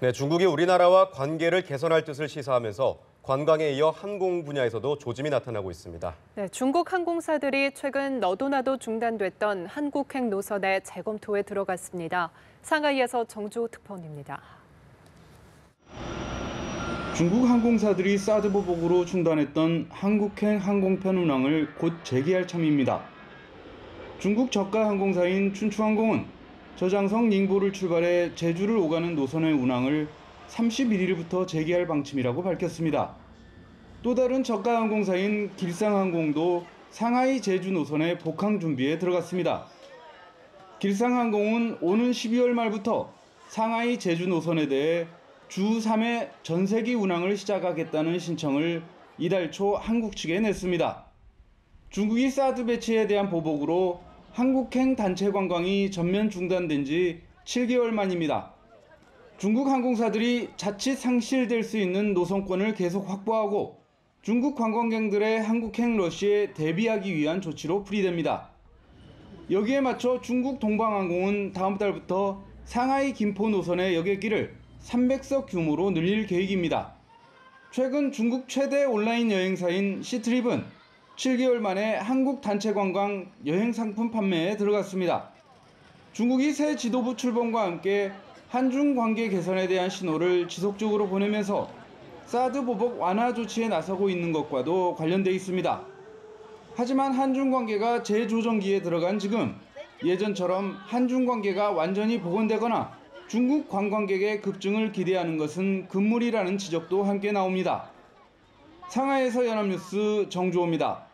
네, 중국이 우리나라와 관계를 개선할 뜻을 시사하면서 관광에 이어 항공 분야에서도 조짐이 나타나고 있습니다. 네, 중국 항공사들이 최근 너도나도 중단됐던 한국행 노선의 재검토에 들어갔습니다. 상하이에서 정주 특파원입니다. 중국 항공사들이 사드 보복으로 중단했던 한국행 항공편 운항을 곧 재개할 참입니다. 중국 저가 항공사인 춘추항공은 저장성 닝보를 출발해 제주를 오가는 노선의 운항을 31일부터 재개할 방침이라고 밝혔습니다. 또 다른 저가 항공사인 길상항공도 상하이 제주 노선의 복항 준비에 들어갔습니다. 길상항공은 오는 12월 말부터 상하이 제주 노선에 대해 주 3회 전세기 운항을 시작하겠다는 신청을 이달 초 한국 측에 냈습니다. 중국이 사드 배치에 대한 보복으로 한국행 단체 관광이 전면 중단된 지 7개월 만입니다. 중국 항공사들이 자칫 상실될 수 있는 노선권을 계속 확보하고 중국 관광객들의 한국행 러시에 대비하기 위한 조치로 풀이됩니다. 여기에 맞춰 중국 동방항공은 다음 달부터 상하이 김포 노선의 여객기를 300석 규모로 늘릴 계획입니다. 최근 중국 최대 온라인 여행사인 시트립은 7개월 만에 한국 단체 관광 여행 상품 판매에 들어갔습니다. 중국이 새 지도부 출범과 함께 한중 관계 개선에 대한 신호를 지속적으로 보내면서 사드 보복 완화 조치에 나서고 있는 것과도 관련돼 있습니다. 하지만 한중 관계가 재조정기에 들어간 지금 예전처럼 한중 관계가 완전히 복원되거나 중국 관광객의 급증을 기대하는 것은 금물이라는 지적도 함께 나옵니다. 상하이에서 연합뉴스 정주호입니다.